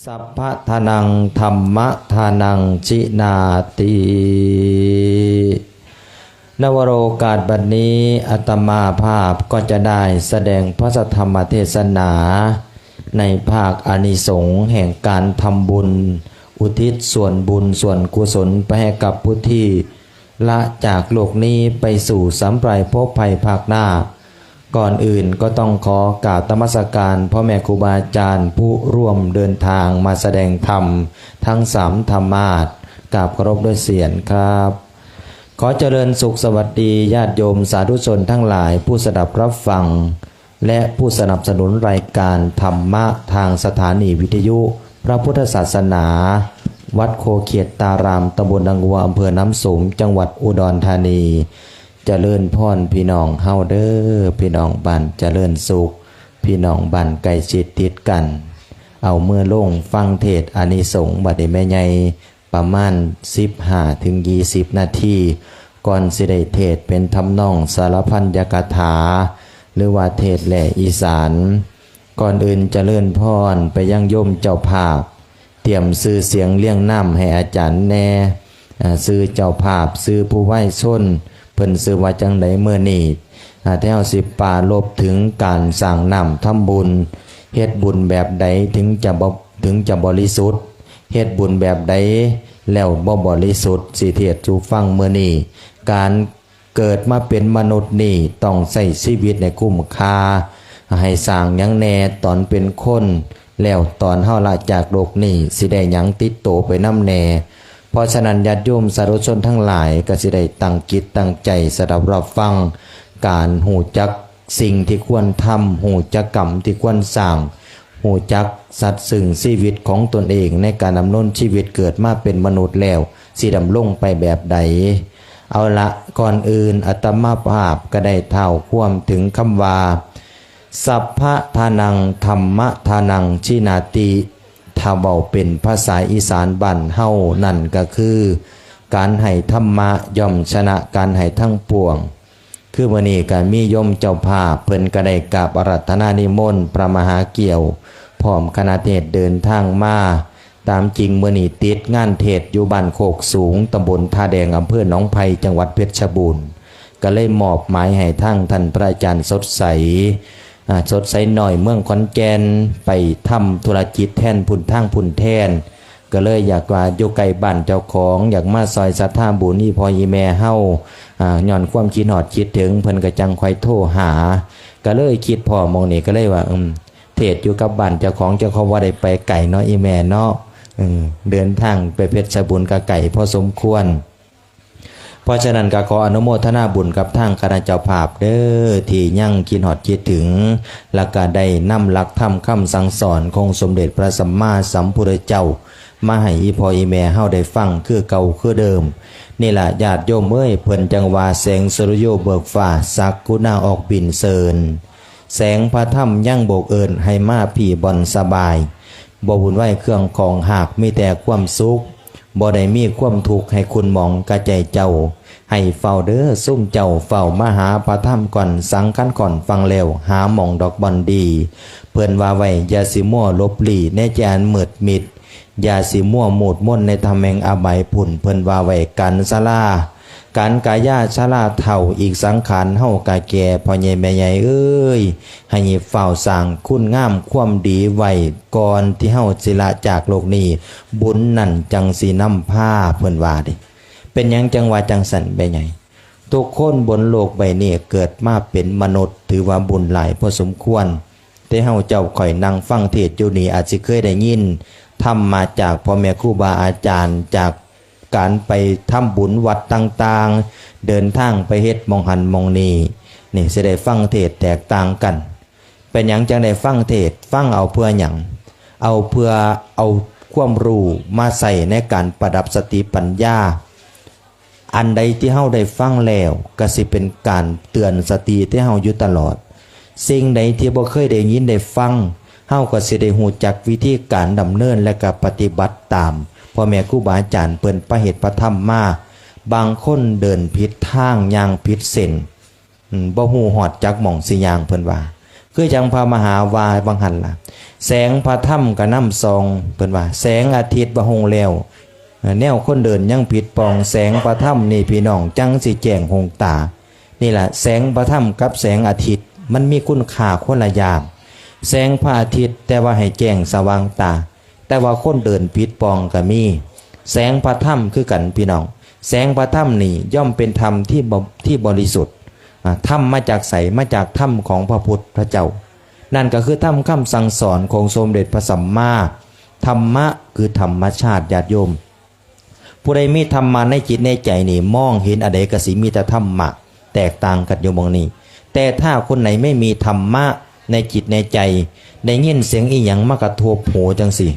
สัพพะทานังธรรมะทานังชินาตินวโรกาสบัดนี้อัตมาภาพก็จะได้แสดงพระสธรรมเทศนา ในภาคอนิสงส์แห่งการทำบุญ อุทิศส่วนบุญส่วนกุศลไปให้กับผู้ที่ละจากโลกนี้ไปสู่สัมปรายภพภัยภาคหน้า ก่อนอื่นก็ต้องขอกราบตมสการพ่อแม่ครูบาอาจารย์ผู้ร่วมเดินทางมาแสดงธรรม ทั้งสามธรรมาสกราบเคารพด้วยเสียงครับ ขอเจริญสุขสวัสดีญาติโยมสาธุชนทั้งหลายผู้สดับรับฟัง และผู้สนับสนุนรายการธรรมะทางสถานีวิทยุ พระพุทธศาสนา วัดโคเขียดตารามตำบลดังวัวอำเภอน้ำสูงจังหวัดอุดรธานี จเจริญพรพี่น้องเฮาเด้อพี่น้องบ้านเจริญสุข พี่น้องบ้านไก่ชิดติดกัน เอาเมื่อลงฟังเทศอานิสงส์บัดนี้แม่ใหญ่ประมาณ15ถึง20นาทีก่อนสิได้เทศเป็นทำนองสารพันยกถา หรือว่าเทศแหล่อีสาน ก่อนอื่นจเจริญพรไปยังโยมเจ้าภาพ เตรียมซื้อเสียงเลี้ยงน้ำให้อาจารย์แน่ซื้อเจ้าภาพซื้อผู้ไหว้ชน เพิ่นซื้อว่าจังไดเมื่อนี้อ่แถวสิบป่าลบถึงการสั่งนำทำบุญเฮ็ดบุญแบบใดถึงจะบถึงจะบริสุทธิ์เฮ็ดบุญแบบใดแล้วบ่บริสุทธิ์สิเทศจูฟังเมื่อนี้การเกิดมาเป็นมนุษย์นี่ต้องใช้ชีวิตในคุ้มค่าให้สร้างยังแน่ตอนเป็นคน แล้วตอนเฮาละจากโลกนี้สิได้ยังติดโตไปน้ำแน่ เพราะฉะนั้นญาติโยมสาธุชนทั้งหลายก็สิได้ตั้งจิตตั้งใจสดับรับฟัง การหูจักสิ่งที่ควรทำหูจักกรรมที่ควรสร้างหูจักสัตว์ซึ่งชีวิตของตนเองในการดำเนินชีวิตเกิดมาเป็นมนุษย์แล้วสิดำลงไปแบบใด เอาละก่อนอื่นอัตมาภาพก็ได้เท่าความถึงคำว่า สัพพะทานังธรรมะทานังชินาติ ถ้าเบาเป็นภาษาอีสานบันเฮานั่นก็คือ การให้ธรรมะย่อมชนะการให้ทั้งปวง คือวันนี้การมีย่อมเจ้าภาพเพิ่นก็ได้กราบอรัตนานิมนต์พระมหาเกี่ยว พร้อมคณะเทศเดินทางมาตามจริงมื่อนี้ติดงานเทศอยู่บ้านโคกสูงตำบลท่าแดงอำเภอหนองไผ่จังหวัดเพชรบูรณ์ก็เลยมอบหมายให้ทั้งท่านพระอาจารย์สดใส สดใสหน่อยเมืองขอนแก่นไปทำธุรกิจแทนพุ่นทางพุ่นแทน ก็เลยอยากว่าอยู่ไกลบ้านเจ้าของ อยากมาซอยสัทธาบุญนี่พอยีแม่เฮาอ่าย้อนความคิดหอดคิดถึงเพิ่นก็จังคอยโทรหา ก็เลยคิดพอมองนี่ก็เลยว่าอืมเทศอยู่กับบ้านเจ้าของเจ้าของว่าได้ไปไก่เนาะอีแม่เนาะอืมเดินทางไปเพชรบุญกับไก่พอสมควร เพราะฉะนั้นก็ขออนุโมทนาบุญกับทางคณะเจ้าภาพเด้อที่ยั่งคิดหอดคิดถึงและก็ได้นำหลักธรรมคำสั่งสอนของสมเด็จพระสัมมาสัมพุทธเจ้า มาให้อีพออีแม่เฮาได้ฟังคือเก่าคือเดิม นี่แหละญาติโยมเอ้ยเพิ่นจังว่าแสงสุริโยเบิกฟ้าสักกุณาออกบินเซินแสงพระธรรมยั่งโบกเอิญให้มาพี่บอนสบายบ่บุญไหวเครื่องของหากมีแต่ความสุข บ่ได้มีความทุกข์ให้คุณมองกระใจเจ้า ให้เฝ้าเด้อซุ่มเจ้าเฝ้ามาหาพระธรรมก่อนสังกันก่อนฟังแล้วหาหมองดอกบอนดี เพิ่นว่าไว้ยาสิมั่วลบหลีในแจนมืดมิดยาสิมั่วหมูดม่นในทำแมงอาใบยผุ่นเพิ่นว่าไว้กันสลา การกายาชาลาเท่าอีกสังขารเฮากาแก่พ่อใหญ่แม่ใหญ่เอ้ย ให้เฝ้าสร้างคุณงามความดีไว้ก่อนที่เฮาสิละจากโลกนี้ บุญนั่นจังสีน้ำผ้าเพิ่นว่าดิเป็นยังจังว่าจังสันไปใหญ่ทุกคนบนโลกใบนี้เกิดมาเป็นมนุษย์ ถือว่าบุญหลายพอสมควรแต่เฮาเจ้าข่อยนั่งฟังเทศน์อยู่นี่อาจสิเคยได้ยินทำมาจากพ่อแม่ครูบาอาจารย์จาก การไปทำบุญวัดต่างๆ เดินทางไปเฮ็ดมองหันมองนี่นี่สิได้ฟังเทศแตกต่างกัน เป็นหยังจังได้ฟังเทศฟังเอาเพื่อหยังเอาเพื่อเอาความรู้มาใส่ในการประดับสติปัญญา อันใดที่เฮาได้ฟังแล้วก็สิเป็นการเตือนสติที่เฮาอยู่ตลอด สิ่งใดที่บ่เคยได้ยินได้ฟังเฮาก็สิได้ฮู้จักวิธีการดำเนินและก็ปฏิบัติตาม พ่อแม่ครูบาอาจารย์เปิ้นประเหตุประธรรมมา บางคนเดินผิดทางยางผิดเส้นบ่ฮู้ฮอดจักหม่องสิยางเพิ่นว่า คือจังพระมหาวาบังหันล่ะ แสงพระถ้ำกระน้ำซองเพิ่นว่า แสงอาทิตย์บ่หงแล้วแนวคนเดินยังผิดปองแสงประถ้ำนี่พี่น้องจังสิแจงหงตา นี่แหละแสงประถ้ำกับแสงอาทิตย์มันมีคุณค่าคนละอย่างแสงพระอาทิตย์แต่ว่าให้แจ้งสว่างตา แต่ว่าคนเดินผิดปองก็มี แสงประถ้ำคือกันพี่น้อง แสงประถ้ำนี่ย่อมเป็นธรรมที่บที่บริสุทธิ์ธรรมมาจากใสมาจากธรรมของพระพุทธเจ้า นั่นก็คือธรรมคำสั่งสอนของสมเด็จพระสัมมาธรรมะคือธรรมชาติญาติโยม ผู้ใดมีธรรมะในจิตในใจนี่มองเห็นอะไรกสิมีแต่ธรรมะแตกต่างกันอยู่มองนี้ แต่ถ้าคนไหนไม่มีธรรมะในจิตในใจได้ยินเสียงอีหยังมากระทบหูจังสิ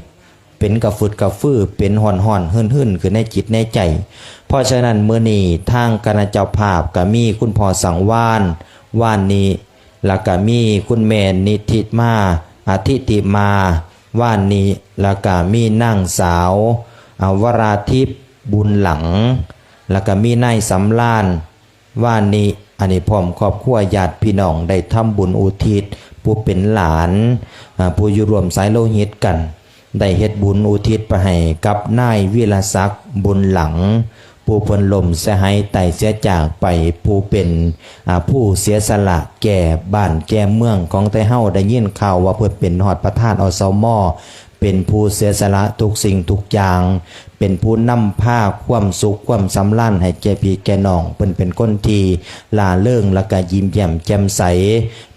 เป็นกระฟึดกระฟือเป็นห่อนห่อนหื่นหื่นคือในจิตในใจ เพราะฉะนั้นเมื่อนี้ทางคณะเจ้าภาพก็มีคุณพ่อสังวานว่านนี้แล้วก็มีคุณแม่นิติมาอาทิติมาว่านนี้แล้วก็มีนางสาวอวราทิพย์บุญหลัง แล้วก็มีนายสำลานว่านนี้อันนี้พร้อมครอบครัวญาติพี่น้องได้ทำบุญอุทิศผู้เป็นหลานผู้อยู่รวมสายโลหิตกัน ได้เฮ็ดบุญอุทิศไปให้กับนายวิรศักดิ์บุญหลัง ผู้เพนลมเสียหายไต่เสียจากไปผู้เป็นผู้เสียสละแก่บ้านแก่เมืองของไต้เฮาได้ยินข่าวว่าเพิ่นเป็นหอดประธานอสมเป็นผู้เสียสละทุกสิ่งทุกอย่าง เป็นผู้นำผ้าความสุขความสำลั่นให้แก่พี่แก่น้องเพิ่นเป็นคนที่ลาเริงและก็ยิ้มแย้มแจ่มใส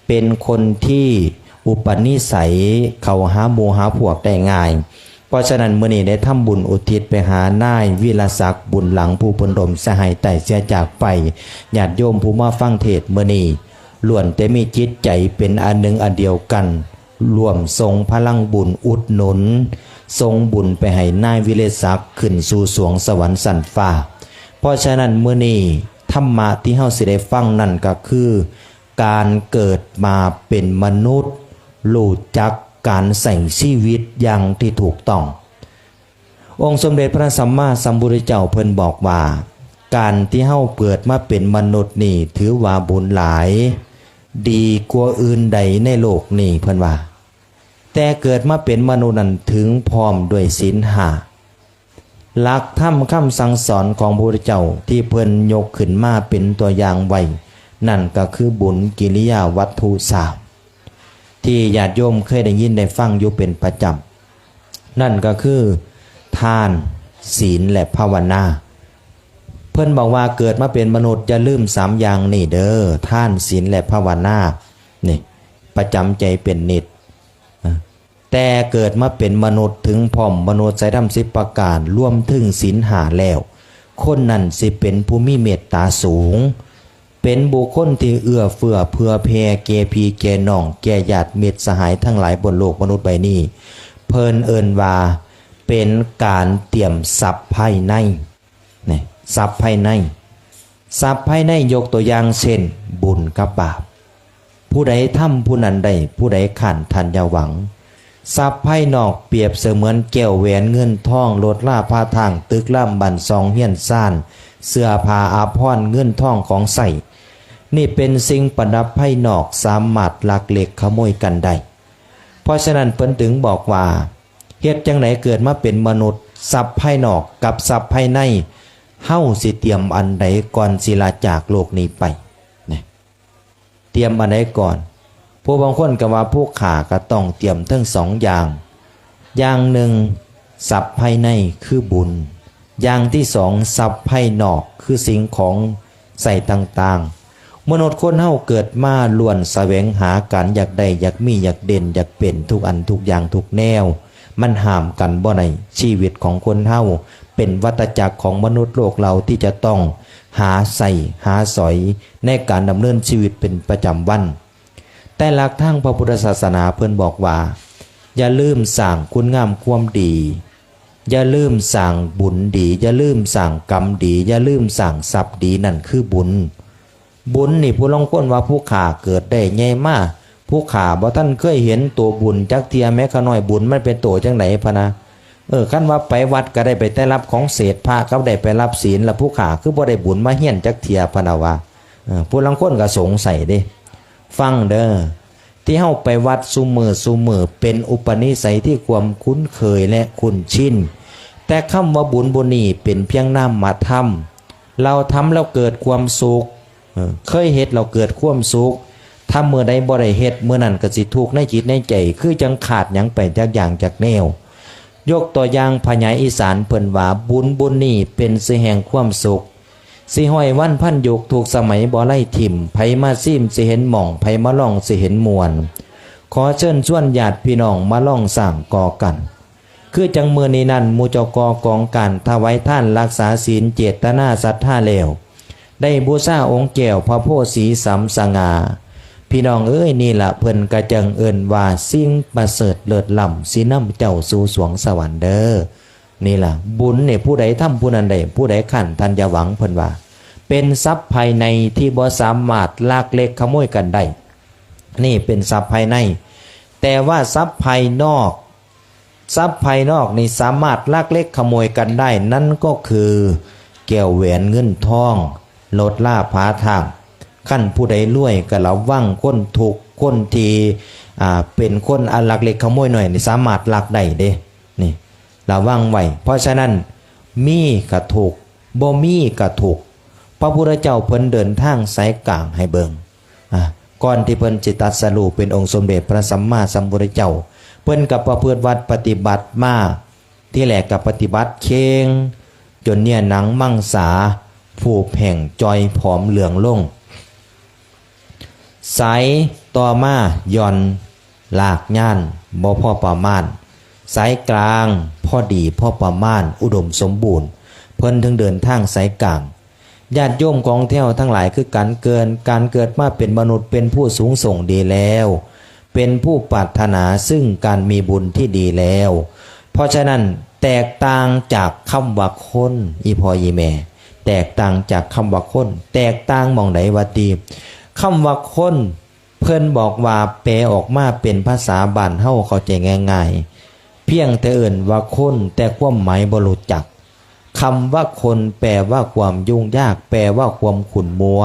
เป็นคนที่ อุปนิสัยเขาหาหมูหาพวกได้ง่าย เพราะฉะนั้นเมื้อนี้ได้ทำบุญอุทิศไปหานายวิรศักดิ์บุญหลังผู้พนดมสหายไต่เสียจากไปญาติโยมผู้มาฟังเทศน์มื้อนี้ล้วนแต่มีจิตใจเป็นอันหนึ่งอันเดียวกันรวมทรงพลังบุญอุดหนุน ทรงบุญไปให้นายวิเลศักดิ์ขึ้นสู่สวงสวรรค์สันฟ้า เพราะฉะนั้นเมื้อนี้ธรรมะที่เฮาสิได้ฟังนั่นก็คือ การเกิดมาเป็นมนุษย์ รู้จักการใส่ชีวิตอย่างที่ถูกต้อง องค์สมเด็จพระสัมมาสัมพุทธเจ้าเพิ่นบอกว่า การที่เฮาเกิดมาเป็นมนุษย์นี่ถือว่าบุญหลาย ดีกว่าอื่นใดในโลกนี่เพิ่นว่า แต่เกิดมาเป็นมนุษย์นั้นถึงพร้อมด้วยศีลห้าหลักธรรมคำสั่งสอนของพระพุทธเจ้าที่เพิ่นยกขึ้นมาเป็นตัวอย่างไว้นั่นก็คือบุญกิริยาวัตถุสาม ที่ญาติโยมเคยได้ยินได้ฟังอยู่เป็นประจำนั่นก็คือ ทานศีลและภาวนา เพิ่อนบอกว่าเกิดมาเป็นมนุษย์อย่าลืมสามอย่างนี่เด้อท่านศีลและภาวนานี่ประจำใจเป็นนิดแต่เกิดมาเป็นมนุษย์ถึงพร้อมมนุษย์ใจดำสิบประการร่วมถึงศีลหาแล้ว คนนั้นสิเป็นผู้มีเมตตาสูง เป็นบุคคลที่เอื้อเฟื้อเพื่อแผ่แก่พี่แก่น้อง แก่ญาติมิตรสหายทั้งหลายบนโลกมนุษย์ใบนี้ เพิ่นเอินว่าเป็นการเตรียมทรัพย์ภายในนี่ทรัพย์ภายในทรัพย์ภายในยกตัวอย่างเช่น บุญกับบาป ผู้ใดทำผู้นั้นได้ผู้ใดขันทันยาหวังทรัพย์ภายนอกเปรียบเสมือนแก้วแหวนเงินทองรถล่าผ้าทาง ตึกล่ำบันซองเฮียนซ่าน เสื้อผ้าอาภรณ์เงินทองของใส่ นี่เป็นสิ่งประดับภายนอกสามารถลักเล็กขโมยกันได้ เพราะฉะนั้นเพิ่นถึงบอกว่าเฮ็ดจังไหนเกิดมาเป็นมนุษย์ทรัพย์ภายนอกกับทรัพย์ภายในเฮ้าสิเตรียมอันใดก่อนสิลาจากโลกนี้ไปนี่เตรียมอันใดก่อน ผู้บางคนก็ว่าผู้ขาก็ต้องเตรียมทั้งสองอย่าง อย่างหนึ่งทรัพย์ภายในคือบุญ อย่างที่สองทรัพย์ภายนอกคือสิ่งของใส่ต่างๆ มนุษย์คนเฮาเกิดมาล้วนแสวงหาการอยากได้อยากมีอยากเด่นอยากเป็นทุกอันทุกอย่างทุกแนว มันห้ามกันบ่ในชีวิตของคนเฮาเป็นวัฏจักรของมนุษย์โลกเราที่จะต้องหาใส่หาสอยในการดำเนินชีวิตเป็นประจำวัน แต่หลักทางพระพุทธศาสนาเพื่อนบอกว่า อย่าลืมสั่งคุณงามความดี อย่าลืมสั่งบุญดี อย่าลืมสั่งกรรมดี อย่าลืมสั่งทรัพย์ดีนั่นคือบุญ บุญนี่ผู้ลองค้นว่าผู้ขาเกิดได้ใหญ่มากผู้ขาบ่ท่านเคยเห็นตัวบุญจักเทียแม้ขน้อยบุญมันเป็นตัวจังไหนพะนะเออขั้นว่าไปวัดก็ได้ไปได้รับของเศษพระก็ได้ไปรับศีลแล้วผู้ขาคือบ่ได้บุญมาเฮียนจักเทียพะนะว่าเออผู้ลางคนก็สงสัยเด้ ฟังเด้อที่เฮาไปวัดซุมือซุมือเป็นอุปนิสัยที่ความคุ้นเคยและคุ้นชินแต่คำว่าบุญบุญนี่เป็นเพียงนามมาทำเราทำแล้วเกิดความสุข เคยเฮ็ดเราเกิดความสุขถ้าเมื่อใดบ่ได้เฮ็ดเมื่อนั้นก็สิทุกข์ในจิตในใจ คือจังขาดหยังไปจากอย่างจากแนว ยกตัวอย่างพญายอีสานเพิ่นว่าบุญบุญนี่เป็นสิแห่งความสุขสิห้อยวันพันยกถูกสมัยบ่ไล่ถิ่มไผมาซิมสิเห็นหม่องไผมาล่องสิเห็นมวลขอเชิญชวนญาติพี่น้องมาล่องสร้างก่อกัน คือจังมือนี้นั่นมูเจกอกองการถวายท่านรักษาศีลเจตนาศรัทธาเลว ได้บูชาองค์แก้วพระโพธิสีสัมสงาพี่น้องเอ้ยนี่ละเพิ่นกระจังเอินว่าสิ่งประเสริฐเลิศล้ำสิน้ำเจ้าสู่สวงสวรรค์เด้อนี่ล่ะ บุญเนี่ยผู้ใดทำผู้นั้นใดผู้ใดขันทันจะหวังเพิ่นว่า เป็นทรัพย์ภายในที่บ่สามารถลากเล็กขโมยกันได้นี่เป็นทรัพย์ภายใน แต่ว่าทรัพย์ภายนอกทรัพย์ภายนอกนี่สามารถลักเล็กขโมยกันได้ นั่นก็คือแก้วแหวนเงินทอง ลดล่าผาทางขั้นผู้ใดรวยก็ระวังคนถูกคนทีอ่าเป็นคนอันลักเล็กขโมยหน่อยนี่สามารถลักได้เด้นี่ระวังไว้เพราะฉะนั้นมีกระถูกบ่มีกระถูกพระพุทธเจ้าเพิ่นเดินทางสายกลางให้เบิงอะก่อนที่เพิ่นจิตตัสรูเป็นองค์สมเด็จพระสัมมาสัมพุทธเจ้า เพิ่นกับประพฤติวัดปฏิบัติมาที่แหลกกับปฏิบัติเคงจนเนี่ยหนังมั่งสา ผูกแห่งจอยผอมเหลืองลงสายต่อมาย่อนหลากย่านบ่พ่อประมาณสายกลางพ่อดีพ่อประมาณ อุดมสมบูรณ์ เพิ่นถึงเดินทางสายกลางญาติโยมกองเที่ยวทั้งหลายคือการเกินการเกิดมาเป็นมนุษย์เป็นผู้สูงส่งดีแล้ว เป็นผู้ปรารถนาซึ่งการมีบุญที่ดีแล้ว เพราะฉะนั้นแตกต่างจากคำว่าคนอีพออีแม่ แตกต่างจากคำว่าคน แตกต่างมองไหนวาตีคำว่าคนเพื่อนบอกว่าแปลออกมาเป็นภาษาบ้านเฮาเข้าใจง่ายๆ เพียงแต่เอื่นว่าคนแต่ความหมายบรู้จักคำว่าคนแปลว่าความยุ่งยาก แปลว่าความขุ่นมัว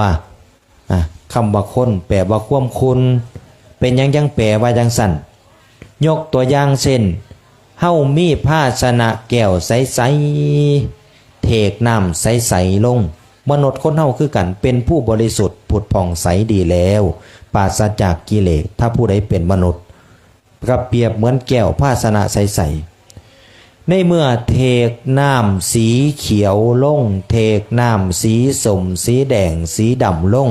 อ่คำว่าคนแปลว่าความคุณ เป็นยังยังแปลว่าจังสั่นยกตัวอย่างเช่นเฮามีภาชนะแก้วใสๆ เทกน้ำใสๆลง มนุษย์คนเฮาคือกันเป็นผู้บริสุทธิ์ผุดผ่องใสดีแล้ว ปราศจากกิเลสถ้าผู้ใดเป็นมนุษย์ก็เปรียบเหมือนแก้วภาชนะใสๆในเมื่อเทกน้ำสีเขียวลง เทกน้ำสีสมสีแดงสีดำลง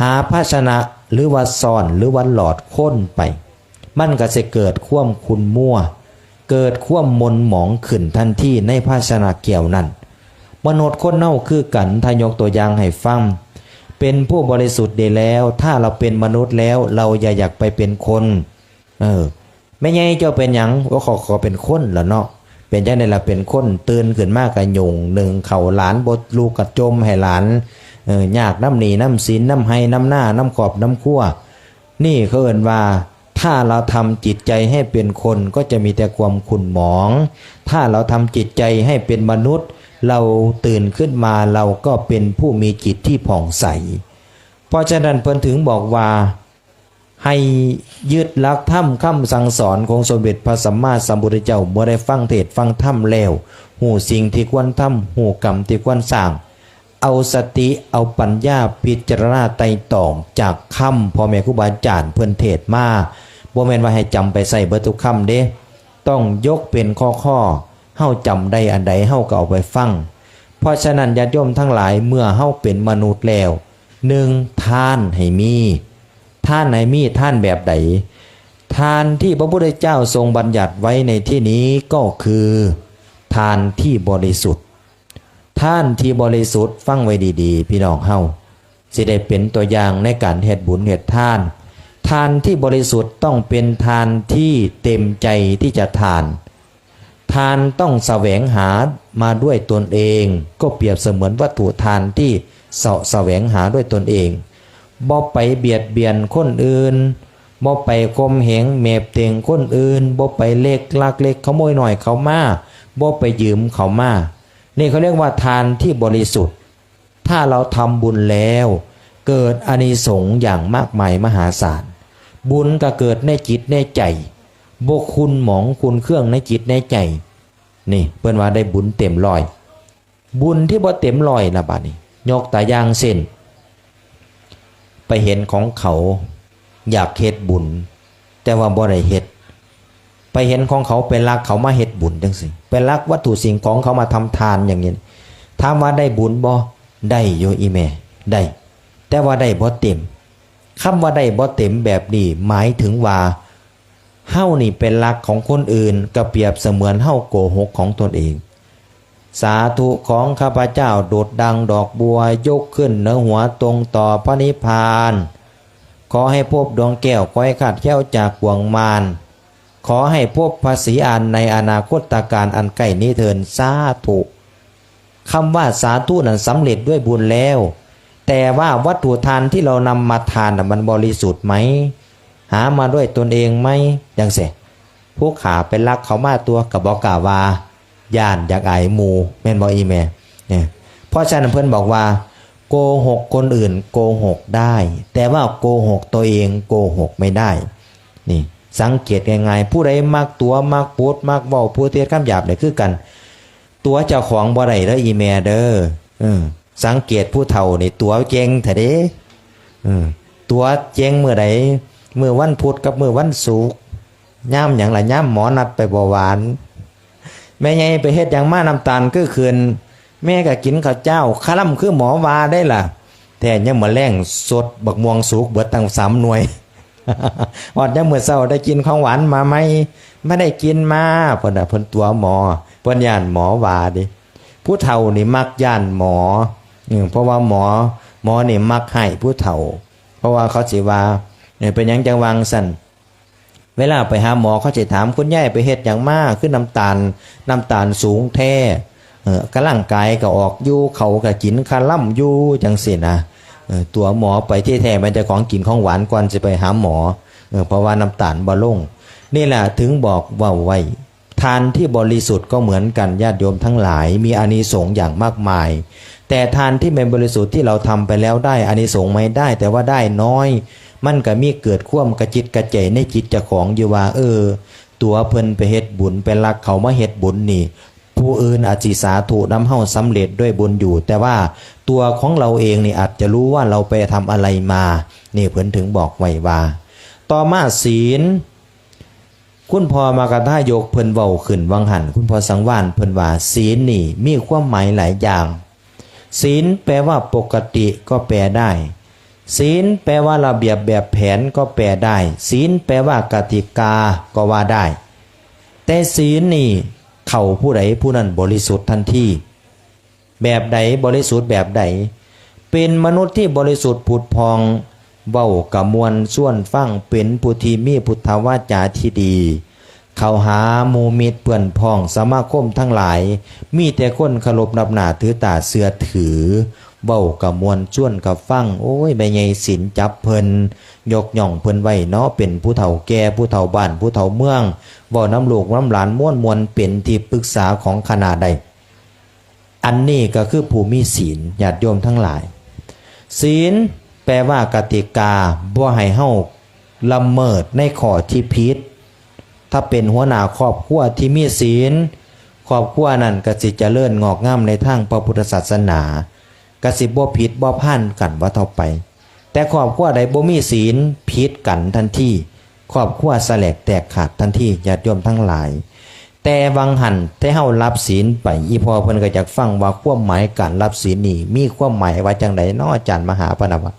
หาภาชนะหรือว่าซ่อนหรือว่าหลอดค้นไป มันก็จะเกิดความคุณมั่ว เกิดควมมนหมองขึ้นทันทีในภาชนะเกี่ยวนั้น มนุษย์คนเน่าคือกันทายกตัวอย่างให้ฟัง เป็นผู้บริสุทธิ์ดีแล้ว ถ้าเราเป็นมนุษย์แล้วเราอย่าอยากไปเป็นคน เออไม่ไงเจ้าเป็นหยังว่าขอขอเป็นคนเหรอเนาะเป็นจังได๋ล่ะเป็นคนตื่นขึ้นมากกะยุงหนึ่งเข่าหลานบดลูกกระจมให้หลานเออยากน้ำหนีน้ำศีลน้ำให้น้ำหน้าน้ำขอบน้ำขั้วนี่เขาเอ่นว่า ถ้าเราทำจิตใจให้เป็นคนก็จะมีแต่ความขุ่นหมอง ถ้าเราทำจิตใจให้เป็นมนุษย์ เราตื่นขึ้นมาเราก็เป็นผู้มีจิตที่ผ่องใส เพราะฉะนั้นเพิ่นถึงบอกว่าให้ยึดหลักธรรมคำสั่งสอนของสมเด็จพระสัมมาสัมพุทธเจ้าเมื่อได้ฟังเทศฟังธรรมแล้ว หูสิ่งที่ควรทำหูกรรมที่ควรสร้าง เอาสติเอาปัญญาพิจารณาไต่ตองจากคำพ่อแม่ครูบาอาจารย์เพิ่นเทศมา บ่แม่นว่าให้จำไปใส่เบิดทุกคำเด้ ต้องยกเป็นข้อข้อเฮาจำได้อันใดเฮาก็เอาไปฟัง เพราะฉะนั้นญาติโยมทั้งหลายเมื่อเฮาเป็นมนุษย์แล้วหนึ่งทานให้มีท่านไหนมีท่านแบบใดทานที่พระพุทธเจ้าทรงบัญญัติไว้ในที่นี้ก็คือทานที่บริสุทธิ์ ท่านที่บริสุทธิ์ฟังไว้ดีๆ พี่น้องเฮาสิได้เป็นตัวอย่างในการเฮ็ดบุญเฮ็ดทาน ทานที่บริสุทธิ์ต้องเป็นทานที่เต็มใจที่จะทาน ทานต้องแสวงหามาด้วยตนเอง ก็เปรียบเสมือนวัตถุทานที่เสาะแสวงหาด้วยตนเองบ่ไปเบียดเบียนคนอื่นบ่ไปคมเหงเมบเต็งคนอื่นบ่ไปเล็กลักเล็กขโมยหน่อยเขามาบ่ไปยืมเขามานี่เขาเรียกว่าทานที่บริสุทธิ์ ถ้าเราทำบุญแล้ว เกิดอานิสงส์อย่างมากมายมหาศาล บุญก็เกิดในจิตในใจบกคุณหมองคุณเครื่องในจิตในใจ นี่เปิ้นว่าได้บุญเต็มร้อย บุญที่บ่เต็มร้อยนะบัดนี้ยกตายางเส้น ไปเห็นของเขาอยากเฮ็ดบุญ แต่ว่าบ่ได้เฮ็ดไปเห็นของเขาไปลักเขามาเฮ็ดบุญจังสิไปลักวัตถุสิ่งของเขามาทำทานอย่างนี้ถามว่าได้บุญบ่ได้โยอีแม่ได้ แต่ว่าได้บ่เต็ม คำว่าได้บ่เต็มแบบนี้หมายถึงว่าเฮ้านี่เป็นลักของคนอื่นก็เปรียบเสมือนเฮ้าโกหกของตนเอง สาธุของข้าพเจ้าโดดดังดอกบัวยกขึ้นเหนือหัวตรงต่อพระนิพพาน ขอให้พบดวงแก้วขอให้ขาดแก้วจากบ่วงมารขอให้พบภาษีอันในอนาคตการอันใกล้นี้เถินสาธุคำว่าสาธุนั้นสำเร็จด้วยบุญแล้ว แต่ว่าวัตถุทานที่เรานำมาทานมันบริสุทธิ์ไหมหามาด้วยตนเองไหมยังเสผู้ขาเป็นลักเขามาตัวกับบอกกล่าวาย่านอยากอายมูแม่นบออีแม่เนี่ยเพราะฉะนั้นเพื่อนบอกว่า โกหกคนอื่นโกหกได้ แต่ว่าโกหกตัวเองโกหกไม่ได้นี่สังเกตง่ายๆผู้ใดมักตัวมักพูดมักเว้าผู้เทศคำหยาบเนี่ยคือกัน ตัวเจ้าของบ่ได้เด้ออีแม่เด้อเออ สังเกตผู้เฒ่านี่ตัวเจงแท้เด้ตัวเจงเมื่อใดเมื่อวันพุธกับเมื่อวันศุกร์ย่ำอย่างละย่ำหมอนัดไปบ่หวาน แม่ใหญ่ไปเฮ็ดอย่างมาน้ำตาลคือคืนแม่ก็กินข้าวเจ้าคล่ำคือหมอวาได้ล่ะ แต่ยังมาแรงสดบักม่วงสุกเบิดตั้งสามหน่วยอดยังเมื่อเช้าได้กินของหวานมาไหมไม่ได้กินมาเพิ่นน่ะเพิ่นตัวหมอเพิ่นย่านหมอวาดิผู้เฒ่านี่มักย่านหมอ เพราะว่าหมอหมอนี่มักให้ผู้เฒ่า เพราะว่าเขาสิว่าเนี่ยเป็นยังจังวังสั่นเวลาไปหาหมอเขาจะถามคุณยายไปเฮ็ดอย่างมากขึ้นน้ำตาลน้ำตาลสูงแท้เออกร่างกายก็ออกอยู่เขาก็กินคาล่ำอยู่จังสินะเออตัวหมอไปที่แท้มันจะของกินของหวานก่อนจะไปหาหมอเออเพราะว่าน้ำตาลบ่ลงนี่แหละถึงบอกว่าไว้ทานที่บริสุทธิ์ก็เหมือนกันญาติโยมทั้งหลาย มีอานิสงส์อย่างมากมาย แต่ทานที่เป็นบริสุทธิ์ที่เราทำไปแล้วได้อานิสงส์ไม่ได้ แต่ว่าได้น้อย มันก็มีเกิดควมกระจิตกระใจในจิตเจ้าของอยู่ว่าเออ ตัวเพิ่นไปเฮ็ดบุญไปรักเขามาเฮ็ดบุญนี่ ผู้อื่นอาจสิสาธุนำเฮาสำเร็จด้วยบุญอยู่ แต่ว่าตัวของเราเองนี่อาจจะรู้ว่าเราไปทำอะไรมา นี่เพิ่นถึงบอกไว้ว่า ต่อมาศีลคุณพ่อมากระท่ายกเพิ่นเว้าขึ้นวังหันคุณพ่อสังวานเพิ่นว่าศีลนี่มีความหมายหลายอย่าง ศีลแปลว่าปกติก็แปลได้ ศีลแปลว่าระเบียบแบบแผนก็แปลได้ ศีลแปลว่ากติกาก็ว่าได้ แต่ศีลนี่เข้าผู้ใดผู้นั้นบริสุทธิ์ทันทีแบบใดบริสุทธิ์แบบใด เป็นมนุษย์ที่บริสุทธิ์ผุดพองเบ้ากระมวลส่วนฟั่งเป็นผู้ที่มีพุทธวาจาที่ดี เขาหาหมูมิตรเปื่อนพองสมาคมทั้งหลาย มีแต่คนเคารพนับหนาถือตาเสือถือเบ้ากับมวลชวนกับฟัง โอ้ยใบใหญ่สินจับเพิ่นยกย่องเพิ่นไว้เนาะเป็นผู้เฒ่าแก่ผู้เฒ่าบ้านผู้เฒ่าเมืองเว้าน้ำลูกน้ำหลานม้วนมวลเป็นที่ปรึกษาของคณะใด อันนี้ก็คือผู้มีศีลญาติโยมทั้งหลาย ศีลแปลว่ากติกาบ่ให้เฮาละเมิดในข้อที่ผิด ถ้าเป็นหัวหน้าครอบครัวที่มีศีลครอบครัวนั้นก็สิจเจริญงอกงามในทางพระพุทธศาสนากสิบ่ผิดบ่พันกันว่าเท่าไป แต่ครอบครัวใดบ่มีศีลผิดกันทันทีครอบครัวแสลกแตกขาดทันทีญาติโยมทั้งหลาย แต่วังหันแต่เฮารับศีลไปอีพอเพิ่นก็อยากฟังว่าความหมายการรับศีลนี่มีความหมายว่าจังไดนาะอาจารย์มหาปณวะ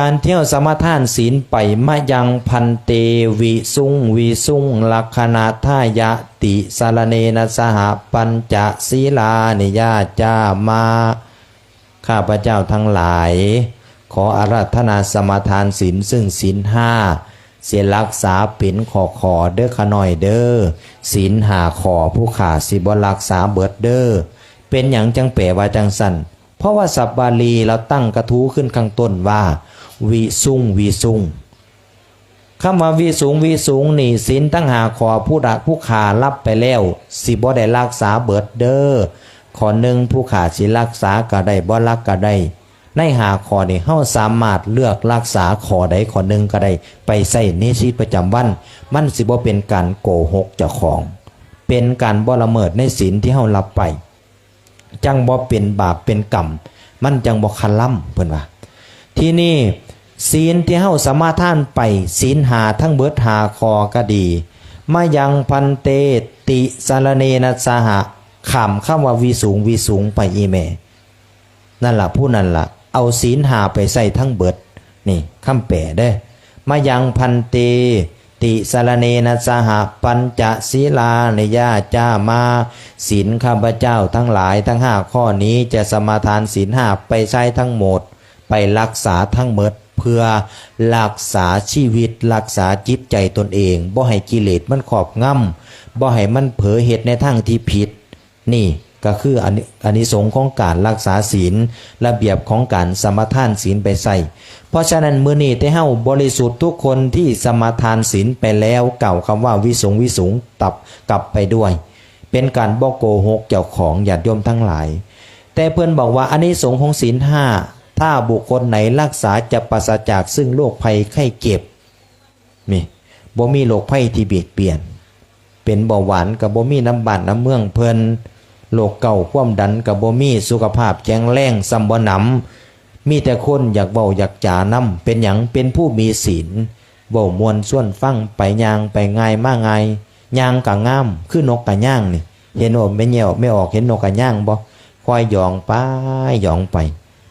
การเที่ยวสมาทานศีลไปมายังพันเตวิสุงวิสุงลักขณาทายะติสารเนนสหปัญจศีลานิยาจามาข้าพเจ้าทั้งหลาย ขออาราธนาสมาทานศีลซึ่งศีลห้าเสียรักษาเป็นขอขอเด้อขะหน่อยเด้อศีลหาขอผู้ขาสิบรักษาเบิดเด้อเป็นอย่างจังเป๋ว่าจังสันเพราะว่าสับบาลีเราตั้งกระทู้ขึ้นข้างต้นว่า วิสุงวิสุงคำว่าวิสูงวิสูงนี่ศีลตั้งหาขอผู้ดักผู้ขารับไปแล้ว สิบ่ได้รักษาเบิดเดอ้อขอหนึ่งผู้ขาสิรักษาก็ได้บ่รักก็ได้ ในหาขอนี้เฮาสามารถเลือกรักษาขอใดขอหนึ่งก็ได้ ไปใส่ในชีวิตประจำวัน มันสิบ่เป็นการโกหกเจ้าของ เป็นการบ่ละเมิดในศีลที่เฮารับไป จังบ่เป็นบาปเป็นกรรมมันจังบ่คันล่ำเพิ่นว่า ที่นี่ ศีลที่เฮาสมาทานไป ศีลหาทั้งเบิดหาคอก็ดีมายังพันเตติสารเนนะสหะขำคำว่าวีสูงวีสูงไปอีแม่นั่นละผู้นั่นละเอาศีลหาไปใส่ทั้งเบิด นี่คำแปลเด้ มายังพันเตติสารเนนะสหะปัญจศีลาในยาจ้ามาศีลข้าพเจ้าทั้งหลายทั้งห้าข้อนี้จะสมาทานศีลห้าไปใช้ทั้งหมด ไปรักษาทั้งหมด เพื่อรักษาชีวิตรักษาจิตใจตนเองบ่ให้กิเลสมันครอบง่ำบ่ให้มันเผลอเหตุในทางที่ผิด นี่ก็คืออันอันนี้สงของการรักษาศีลระเบียบของการสมาทานศีลไปใส่ เพราะฉะนั้นมือนี้ที่เฮาบริสุทธิ์ทุกคนที่สมาทานศีลไปแล้วเก่าคำว่าวิสงวิสงตับกลับไปด้วย เป็นการบอกโกหกเจ้าของญาติโยมทั้งหลาย แต่เพื่อนบอกว่าอันนี้สงของศีลห้า ถ้าบุคคลไหนรักษาจะปราศจากซึ่งโรคภัยไข้เจ็บนี่บ่มีโรคภัยที่เบียดเบียน เป็นเบาหวานกับบ่มีน้ำบานน้ำเมืองเพิ่นโรคเก่าความดันกับบ่มีสุขภาพแข็งแรงซัมบ่หนำมีแต่คนอยากเบาอยากจานำเป็นหยังเป็นผู้มีศีลเบามวนส่วนฟังไปยางไปง่ายมาง่ายยางกะงามคือนกกะย่างนี่เห็นว่าไม่เหี่ยวไม่ออกเห็นนกกะย่างบ่คอยหยองไปหยองไป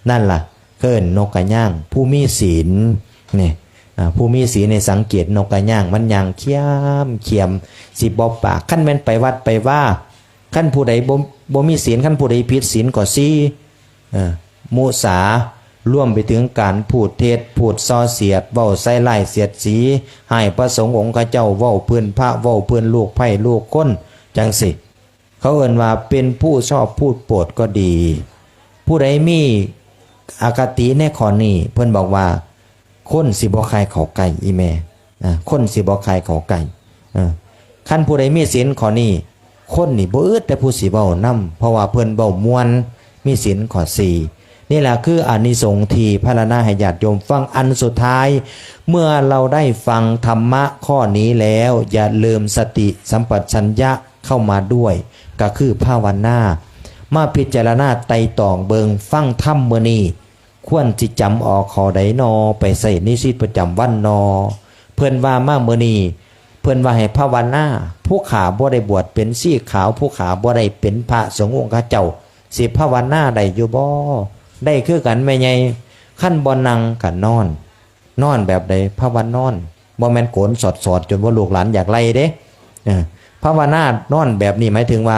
นั่นล่ะ เกินนกกระย่าง ผู้มีศีลนี่ผู้มีศีลในสังเกตนกกระย่าง มันย่างเขี้ยมเขียมสิบอบปากขั้นแม่นไปวัดไปว่าขั้นผู้ใดบ่บมีศีลขั้นผู้ใดผิดศีลก็ซี่มุสาร่วมไปถึงการพูดเทศพูดซอเสียดเว้าใส่ไล่เสียดสีให้พระสงฆ์องค์เจ้าเว้าเพื่อนพระเว้าเพื่อนลูกไผ่ลูกคนจังสิ เขาเอ่นว่าเป็นผู้ชอบพูดโปรดก็ดี ผู้ใดมี อากติในข้อนี้เพิ่นบอกว่า คนสิบ่คายเขาไก่อีแม่คนสิบ่คายเขาไก่ขั้นผู้ใดมีศีลข้อนี้คนนี่บ่อึดแต่ผู้สิเว้านํเพราะว่าเพิ่นเว้ามวนมีศีลข้อสี่นี่แหละคืออานิสงส์ที่พระนาให้ญาติโยมฟังอันสุดท้าย เมื่อเราได้ฟังธรรมะข้อนี้แล้ว อย่าลืมสติสัมปชัญญะเข้ามาด้วย ก็คือภาวนา มาพิจารณาไต่ตองเบิงฟังธรรมมื้อนี้ ควรจิจำออกขอใดนอ ไปใส่ในชีวิตประจำวันนอ เพื่อนว่ามาเมื่อนี้เพื่อนว่าให้ภาวนาผู้ขาบ่ได้บวชเป็นซี่ขาวผู้ขาบ่ได้เป็นพระสงฆ์องค์เจ้า สิภาวนาได้อยู่บ่ได้คือกันแม่ใหญ่ขั้นบ่นั่งกันนอน นอนแบบใดภาวนอนบ่แม่นโกนสอดสอดๆจนว่าลูกหลานอยากไล่เด้เออภาวนานอนแบบนี้หมายถึงว่า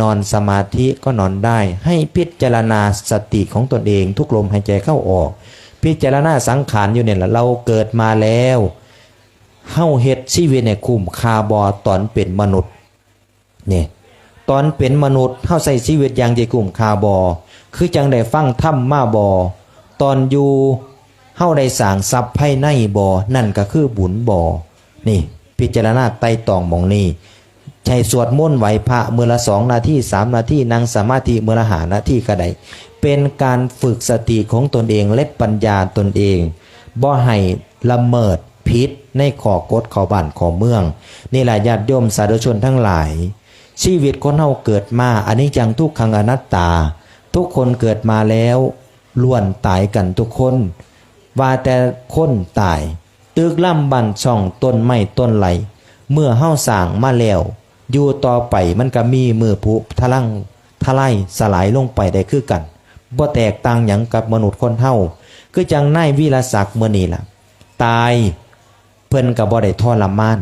นอนสมาธิก็นอนได้ ให้พิจารณาสติของตนเองทุกลมหายใจเข้าออก พิจารณาสังขารอยู่เนี่ยเราเกิดมาแล้วเฮาเฮ็ดชีวิตในคุ้มคาบอตอนเป็นมนุษย์เนี่ยตอนเป็นมนุษย์เฮาใส่ชีวิตอย่างที่คุ้มคาบอ คือจังได้ฟังธรรมมาบอ ตอนอยู่เฮาได้สร้างทรัพย์ภายในบอนั่นก็คือบุญบอนี่ พิจารณาไต่ตองหมองนี้ ใช้สวดมนต์ไหวพระเมื่อละสองนาทีสามนาทีนั่งสมาธิเมื่อละหานาทีก็ได้เป็นการฝึกสติของตนเองและปัญญาตนเอง บ่ให้ละเมิดพิษในขอกฎขอบ้านขอเมือง นี่แหละญาติโยมสาธุชนทั้งหลาย ชีวิตคนเฮาเกิดมาอันนี้จังทุกขังอนัตตา ทุกคนเกิดมาแล้วล้วนตายกันทุกคน ว่าแต่คนตาย ตึกล่ำบันช่องต้นไม้ต้นไหล เมื่อเฮาสร้างมาแล้ว อยู่ต่อไปมันก็มีมือผุทะลังทลายสลายลงไปได้คือกันบ่แตกต่างหยังกับมนุษย์คนเฮาคือจังนายวีรศักดิ์เมื่อนี้ล่ะ ตายเพิ่นก็บ่ได้ทรมาน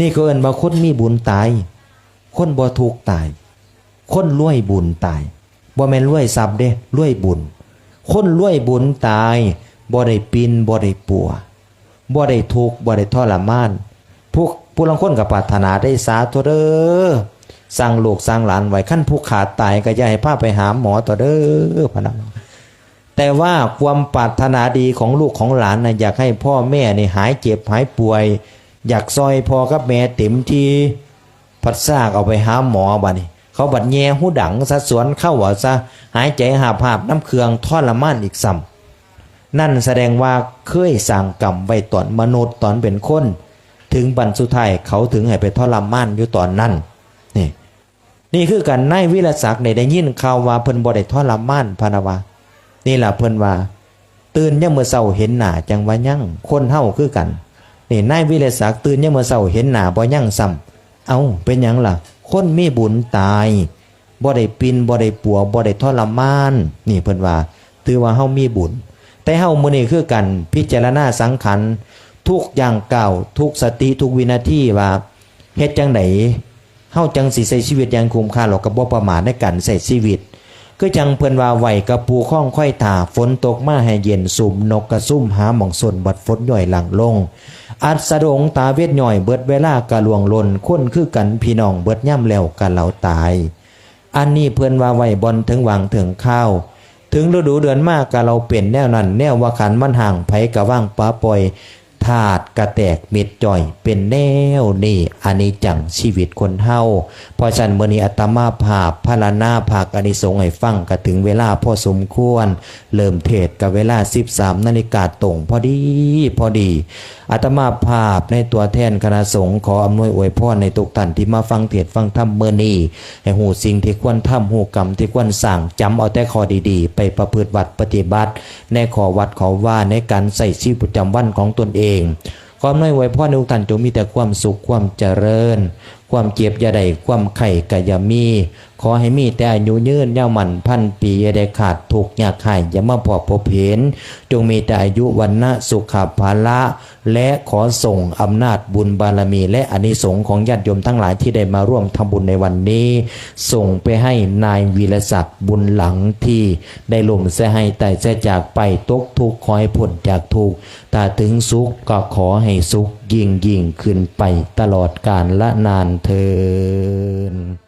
นี่ก็เอิ้นว่าคนมีบุญตาย คนบ่ทุกตาย คนรวยบุญตายบ่แม่นรวยทรัพย์เด้รวยบุญ คนรวยบุญตายบ่ได้ปินบ่ได้ปัวบ่ได้ทุกบ่ได้ทรมาน ผู้ลางคนก็ปรารถนาได้สาธุเด้อสร้างลูกสร้างหลานไว้ขั้นผู้ขาดตายก็อย่าให้พาไปหาหมอต่อเด้อพนักแต่ว่าความปรารถนาดีของลูกของหลานนะอยากให้พ่อแม่นี่หายเจ็บหายป่วย อยากซอยพอกับแม่เต็มที่พัดซากเอาไปหาหมอบัดนี้เขาบัดแย่หูดังซะสวนเข้าว่าซะหายใจหาภาพน้ำเคืองทอดละม่านอีกซ้ำนั่นแสดงว่าเคยสร้างกรรมไว้ตอนมนุษย์ตอนเป็นคน ถึงบรรสุดท้ายเขาถึงให้ไปทรมานอยู่ตอนนั้นนี่นี่คือการนายวิรศักดิ์ในได้ยินข่าวว่าเพิ่นบ่ได้ทรมานพะนวานี่ล่ะเพิ่นว่า ตื่นยังเมื่อเช้าเห็นหน้าจังว่ายังคนเฮาคือกันนี่นายวิรศักดิ์ตื่นยังเมื่อเช้าเห็นหน้าบ่ยังซ้ำเอาเป็นหยังล่ะ คนมีบุญตายบ่ได้ปินบ่ได้ปัวบ่ได้ทรมาน นี่เพิ่นว่า ถือว่าเฮามีบุญ แต่เฮามื้อนี้คือกัน พิจารณาสังขาร ทุกอย่างเก่า ทุกสติทุกวินาทีว่าเฮ็ดจังไดเฮาจังสิใช้ชีวิตอย่างคุ้มค่าหรอกกับบ่ประมาทในการใช้ชีวิตก็จังเพิ่นว่าไหวกับปูข้องค่อยถาฝนตกมาให้เย็นสุ่มนกกระซุ่มหาหม่องสนบัดฝนย่อยหลังลง อัดสะดงตาเวทย่อยเบิดเวลากะลวงลนคนคือกันพี่น้องเบิดย่ำแล้วกะเหลาตาย อันนี้เพิ่นว่าไหวบอลถึงหวังถึงข้าว ถึงฤดูเดือนมากกะเราเปลี่ยนแนวนั้น แนวว่าขันมันห่างไผกะว่างป้าปล่อย ธาตุกระแตกเม็ดจ่อยเป็นแนวนี่อันนี้จังชีวิตคนเฮาพราะฉะนั้นมื่อนี้อัตมาภาพพาลานาภาคอนิสงให้ฟังก็ถึงเวลาพอสมควร เริ่มเทศกับเวลา 13นาฬิกาตรงพอดีพอดีอัตมาภาพในตัวแทนคณะสงฆ์ขออำนวยอวยพรในทุกท่านที่มาฟังเทศฟังธรรมเมื่อนี้ให้หูสิ่งที่ควรทำหูกรรมที่ควรสั่งจำเอาแต่ข้อดีๆ ไปประพฤติวัดปฏิบัติ ในขอวัดขอว่าในการใส่ชีวิตประจำวันของตนเองความน้อยไว้พ่อในทุกท่านจงมีแต่ความสุขความเจริญ ความเจ็บยาใดความไข่กายามี ขอให้มีแต่อายุยืนยาวมันพันปีอย่าได้ขาดถูกข์ยากไข่อย่ามาพอพบเห็น จงมีแต่อายุวันนะสุขภาละ และขอส่งอำนาจบุญบารมี และอนิสงส์ของญาติโยมทั้งหลายที่ได้มาร่วมทำบุญในวันนี้ ส่งไปให้นายวีรศักดิ์บุญหลังที่ ได้ลมเสียให้แต่เสียจากไปตกทุกข์ขอให้พ้นจากทุกข์ถ้าถึงสุขก็ขอให้สุขยิ่งยิ่งขึ้นไปตลอดกาลละนานเทิน